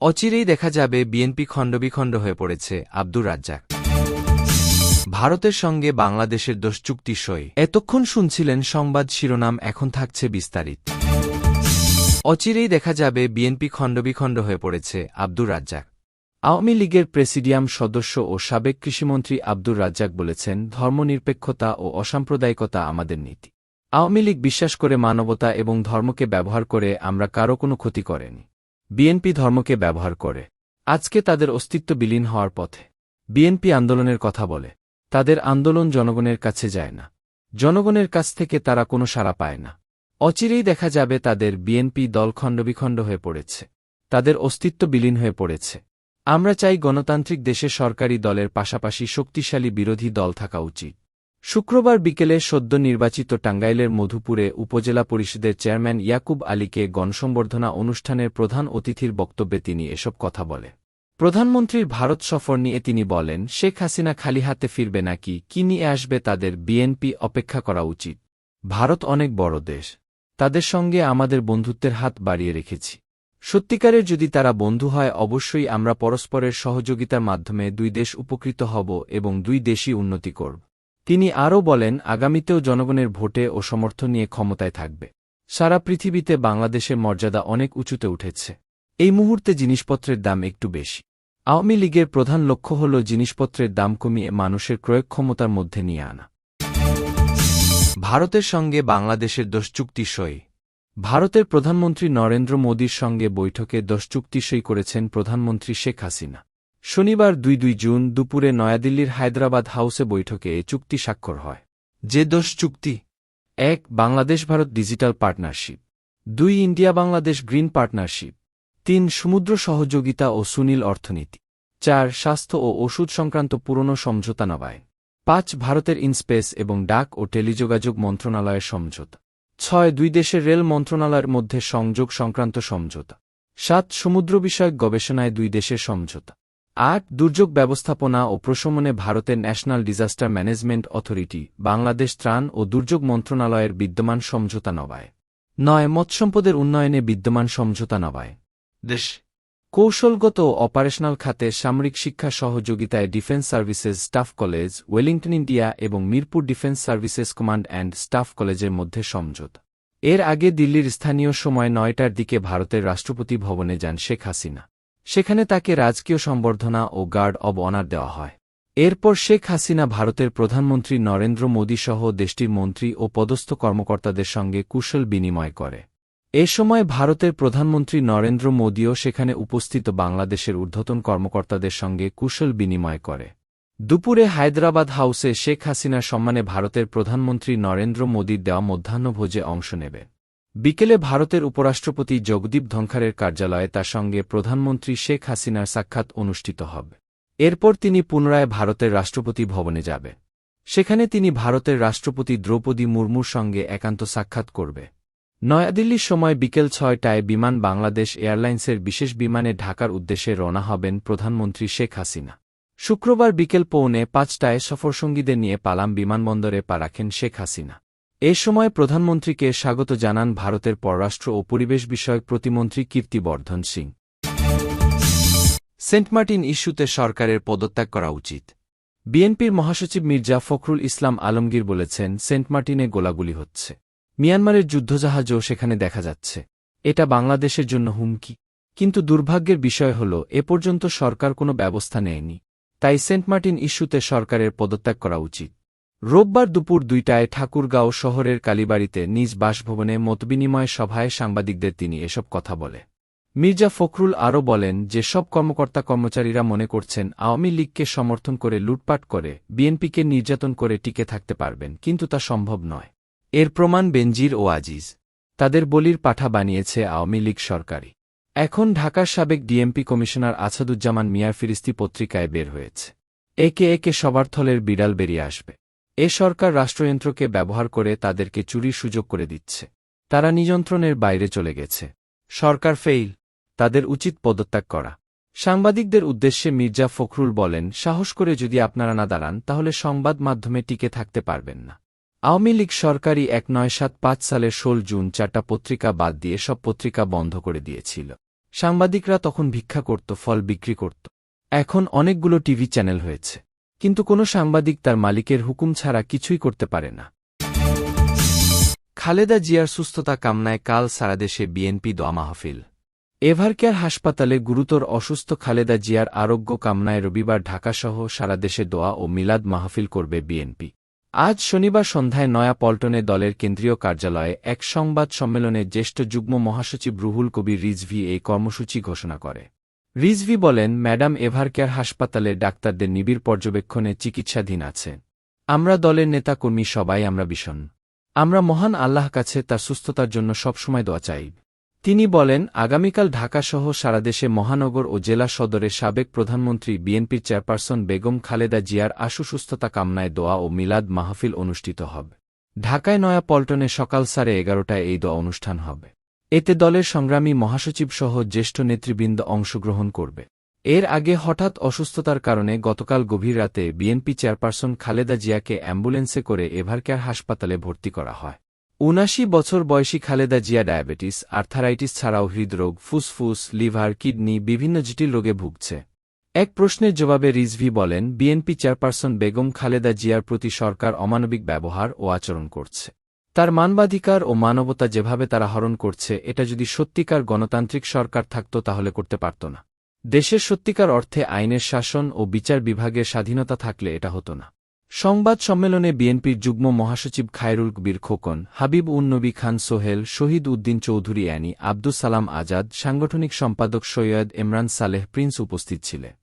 অচিরেই দেখা যাবে বিএনপি খণ্ডবিখণ্ড হয়ে পড়েছে আব্দুর রাজ্জাক। ভারতের সঙ্গে বাংলাদেশের দোষ চুক্তি সই। এতক্ষণ শুনছিলেন সংবাদ শিরোনাম, এখন থাকছে বিস্তারিত। অচিরেই দেখা যাবে বিএনপি খণ্ডবিখণ্ড হয়ে পড়েছে আব্দুর রাজ্জাক। আওয়ামী লীগের প্রেসিডিয়াম সদস্য ও সাবেক কৃষিমন্ত্রী আব্দুর রাজ্জাক বলেছেন, ধর্মনিরপেক্ষতা ও অসাম্প্রদায়িকতা আমাদের নীতি। আওয়ামী লীগ বিশ্বাস করে মানবতা এবং ধর্মকে ব্যবহার করে আমরা কারও কোনো ক্ষতি করেনি। বিএনপি ধর্মকে ব্যবহার করে। আজকে তাদের অস্তিত্ব বিলীন হওয়ার পথে। বিএনপি আন্দোলনের কথা বলে। তাদের আন্দোলন জনগণের কাছে যায় না। জনগণের কাছ থেকে তারা কোনো সাড়া পায় না। অচিরেই দেখা যাবে তাদের বিএনপি দল খণ্ডবিখণ্ড হয়ে পড়েছে। তাদের অস্তিত্ব বিলীন হয়ে পড়েছে। আমরা চাই গণতান্ত্রিক দেশে সরকারি দলের পাশাপাশি শক্তিশালী বিরোধী দল থাকা উচিত। শুক্রবার বিকেলে সদ্য নির্বাচিত টাঙ্গাইলের মধুপুরে উপজেলা পরিষদের চেয়ারম্যান ইয়াকুব আলীকে গণসম্বর্ধনা অনুষ্ঠানের প্রধান অতিথির বক্তব্যে তিনি এসব কথা বলে প্রধানমন্ত্রীর ভারত সফর নিয়ে তিনি বলেন, শেখ হাসিনা খালি হাতে ফিরবে নাকি? কি নিয়ে আসবে তাদের বিএনপি অপেক্ষা করা উচিত? ভারত অনেক বড় দেশ। তাদের সঙ্গে আমাদের বন্ধুত্বের হাত বাড়িয়ে রেখেছি। সত্যিকারের যদি তারা বন্ধু হয়, অবশ্যই আমরা পরস্পরের সহযোগিতার মাধ্যমে দুই দেশ উপকৃত হব এবং দুই দেশই উন্নতি করব। তিনি আরও বলেন, আগামীতেও জনগণের ভোটে ও সমর্থন নিয়ে ক্ষমতায় থাকবে। সারা পৃথিবীতে বাংলাদেশের মর্যাদা অনেক উঁচুতে উঠেছে। এই মুহূর্তে জিনিসপত্রের দাম একটু বেশি। আওয়ামী লীগের প্রধান লক্ষ্য হল জিনিসপত্রের দাম কমিয়ে মানুষের ক্রয় ক্ষমতার মধ্যে নিয়ে আনা। ভারতের সঙ্গে বাংলাদেশের দোষ চুক্তি সই। ভারতের প্রধানমন্ত্রী নরেন্দ্র মোদীর সঙ্গে বৈঠকে দশ চুক্তি সই করেছেন প্রধানমন্ত্রী শেখ হাসিনা। শনিবার দুই দুই জুন দুপুরে নয়াদিল্লির হায়দ্রাবাদ হাউসে বৈঠকে এ চুক্তি স্বাক্ষর হয়। যে দোষ চুক্তি? এক বাংলাদেশ ভারত ডিজিটাল পার্টনারশিপ। দুই ইন্ডিয়া বাংলাদেশ গ্রিন পার্টনারশিপ। তিন সমুদ্র সহযোগিতা ও সুনীল অর্থনীতি। চার স্বাস্থ্য ও ওষুধ সংক্রান্ত পুরনো সমঝোতা নবায়ন। পাঁচ ভারতের ইনস্পেস এবং ডাক ও টেলিযোগাযোগ মন্ত্রণালয়ের সমঝোতা। ছয় দুই দেশের রেল মন্ত্রণালয়ের মধ্যে সংযোগ সংক্রান্ত সমঝোতা। সাত সমুদ্র বিষয়ক গবেষণায় দুই দেশের সমঝোতা। আট দুর্যোগ ব্যবস্থাপনা ও প্রশমনে ভারতের National Disaster Management Authority, Bangladesh ত্রাণ ও দুর্যোগ মন্ত্রণালয়ের বিদ্যমান সমঝোতা নবায়। নয় মৎসম্পদের উন্নয়নে বিদ্যমান সমঝোতা নবায়। দেশ, কৌশলগত ও অপারেশনাল খাতে সামরিক শিক্ষা সহযোগিতায় defence services staff college, Wellington, India এবং Mirpur defence services command and staff কলেজের মধ্যে সমঝোত। এর আগে দিল্লির স্থানীয় সময় নয়টার দিকে ভারতের রাষ্ট্রপতি ভবনে যান শেখ হাসিনা। সেখানে তাকে রাজকীয় সম্বর্ধনা ও গার্ড অব অনার দেওয়া হয়। এরপর শেখ হাসিনা ভারতের প্রধানমন্ত্রী নরেন্দ্র মোদী সহ দেশটির মন্ত্রী ও পদস্থ কর্মকর্তাদের সঙ্গে কুশল বিনিময় করে। এ সময় ভারতের প্রধানমন্ত্রী নরেন্দ্র মোদীও সেখানে উপস্থিত বাংলাদেশের ঊর্ধ্বতন কর্মকর্তাদের সঙ্গে কুশল বিনিময় করে। দুপুরে হায়দ্রাবাদ হাউসে শেখ হাসিনার সম্মানে ভারতের প্রধানমন্ত্রী নরেন্দ্র মোদীর দেওয়া মধ্যাহ্নভোজে অংশ নেবে। বিকেলে ভারতের উপরাষ্ট্রপতি জগদীপ ধনখারের কার্যালয়ে তার সঙ্গে প্রধানমন্ত্রী শেখ হাসিনার সাক্ষাৎ অনুষ্ঠিত হবে। এরপর তিনি পুনরায় ভারতের রাষ্ট্রপতি ভবনে যাবে। সেখানে তিনি ভারতের রাষ্ট্রপতি দ্রৌপদী মুর্মুর সঙ্গে একান্ত সাক্ষাৎ করবে। নয়াদিল্লির সময় বিকেল ছয়টায় বিমান বাংলাদেশ এয়ারলাইন্সের বিশেষ বিমানে ঢাকার উদ্দেশ্যে রওনা হবেন প্রধানমন্ত্রী শেখ হাসিনা। শুক্রবার বিকেল পৌনে পাঁচটায় সফরসঙ্গীদের নিয়ে পালাম বিমানবন্দরে পা রাখেন শেখ হাসিনা। এ সময় প্রধানমন্ত্রীকে স্বাগত জানান ভারতের পররাষ্ট্র ও পরিবেশ বিষয়ক প্রতিমন্ত্রী কীর্তিবর্ধন সিং। সেন্ট মার্টিন ইস্যুতে সরকারের পদত্যাগ করা উচিত। বিএনপির মহাসচিব মির্জা ফখরুল ইসলাম আলমগীর বলেছেন, সেন্ট মার্টিনে গোলাগুলি হচ্ছে। মিয়ানমারের যুদ্ধজাহাজও সেখানে দেখা যাচ্ছে। এটা বাংলাদেশের জন্য হুমকি। কিন্তু দুর্ভাগ্যের বিষয় হল, এ পর্যন্ত সরকার কোনো ব্যবস্থা নেয়নি। তাই সেন্ট মার্টিন ইস্যুতে সরকারের পদত্যাগ করা উচিত। রোববার দুপুর দুইটায় ঠাকুরগাঁও শহরের কালীবাড়িতে নিজ বাসভবনে মতবিনিময় সভায় সাংবাদিকদের তিনি এসব কথা বলে। মির্জা ফখরুল আরও বলেন যে সব কর্মকর্তা কর্মচারীরা মনে করছেন আওয়ামী লীগকে সমর্থন করে লুটপাট করে বিএনপিকে নির্যাতন করে টিকে থাকতে পারবেন, কিন্তু তা সম্ভব নয়। এর প্রমাণ বেনজির ও আজিজ। তাদের বলির পাঠা বানিয়েছে আওয়ামী লীগ সরকারি এখন ঢাকার সাবেক ডিএমপি কমিশনার আসাদুজ্জামান মিয়ার ফিরিস্তি পত্রিকায় বের হয়েছে। একে একে সবার থলের বিড়াল বেরিয়ে আসবে। এ সরকার রাষ্ট্রযন্ত্রকে ব্যবহার করে তাদেরকে চুরির সুযোগ করে দিচ্ছে। তারা নিযন্ত্রণের বাইরে চলে গেছে। সরকার ফেইল, তাদের উচিত পদত্যাগ করা। সাংবাদিকদের উদ্দেশ্যে মির্জা ফখরুল বলেন, সাহস করে যদি আপনারা না দাঁড়ান, তাহলে সংবাদ মাধ্যমে টিকে থাকতে পারবেন না। আওয়ামী লীগ সরকারি এক নয় সাত পাঁচ সালের ষোল জুন চারটা পত্রিকা বাদ দিয়ে সব পত্রিকা বন্ধ করে দিয়েছিল। সাংবাদিকরা তখন ভিক্ষা করত, ফল বিক্রি করত। এখন অনেকগুলো টিভি চ্যানেল হয়েছে। কিন্তু কোনো সাংবাদিক তার মালিকের হুকুম ছাড়া কিছুই করতে পারে না। খালেদা জিয়ার সুস্থতা কামনায় কাল সারা দেশে বিএনপি দোয়া মাহফিল। এভারকেয়ার হাসপাতালে গুরুতর অসুস্থ খালেদা জিয়ার আরোগ্য কামনায় রবিবার ঢাকাসহ সারা দেশে দোয়া ও মিলাদ মাহফিল করবে বিএনপি। আজ শনিবার সন্ধ্যায় নয়া পল্টনে দলের কেন্দ্রীয় কার্যালয়ে এক সংবাদ সম্মেলনে জ্যেষ্ঠ যুগ্ম মহাসচিব রুহুল কবির রিজভি এই কর্মসূচি ঘোষণা করে। রিজভি বলেন, ম্যাডাম এভারকেয়ার হাসপাতালে ডাক্তারদের নিবিড় পর্যবেক্ষণে চিকিৎসাধীন আছে। আমরা দলের নেতাকর্মী সবাই আমরা বিষণ্ণ আমরা মহান আল্লাহ কাছে তার সুস্থতার জন্য সবসময় দোয়া চাই। তিনি বলেন, আগামীকাল ঢাকাসহ সারা দেশে মহানগর ও জেলা সদরে সাবেক প্রধানমন্ত্রী, বিএনপির চেয়ারপারসন বেগম খালেদা জিয়ার আশু সুস্থতা কামনায় দোয়া ও মিলাদ মাহফিল অনুষ্ঠিত হবে। ঢাকায় নয়া পল্টনে সকাল সাড়ে এগারোটায় এই দোয়া অনুষ্ঠান হবে। এতে দলের সংগ্রামী মহাসচিবসহ জ্যেষ্ঠ নেতৃবৃন্দ অংশগ্রহণ করবে। এর আগে হঠাৎ অসুস্থতার কারণে গতকাল গভীর রাতে বিএনপি চেয়ারপারসন খালেদা জিয়াকে অ্যাম্বুলেন্সে করে এভারকেয়ার হাসপাতালে ভর্তি করা হয়। উনাশি বছর বয়সী খালেদা জিয়া ডায়াবেটিস, আর্থারাইটিস ছাড়াও হৃদরোগ, ফুসফুস, লিভার, কিডনি, বিভিন্ন জটিল রোগে ভুগছে। এক প্রশ্নের জবাবে রিজভি বলেন, বিএনপি চেয়ারপারসন বেগম খালেদা জিয়ার প্রতি সরকার অমানবিক ব্যবহার ও আচরণ করছে। তার মানবাধিকার ও মানবতা যেভাবে তারা হরণ করছে, এটা যদি সত্যিকার গণতান্ত্রিক সরকার থাকত তাহলে করতে পারত না। দেশের সত্যিকার অর্থে আইনের শাসন ও বিচার বিভাগের স্বাধীনতা থাকলে এটা হতো না। সংবাদ সম্মেলনে বিএনপির যুগ্ম মহাসচিব খায়রুল কবির খোকন, হাবিব উন নবী খান সোহেল, শহীদ উদ্দিন চৌধুরী অ্যানি, আব্দুস সালাম আজাদ, সাংগঠনিক সম্পাদক সৈয়দ ইমরান সালেহ প্রিন্স উপস্থিত ছিলেন।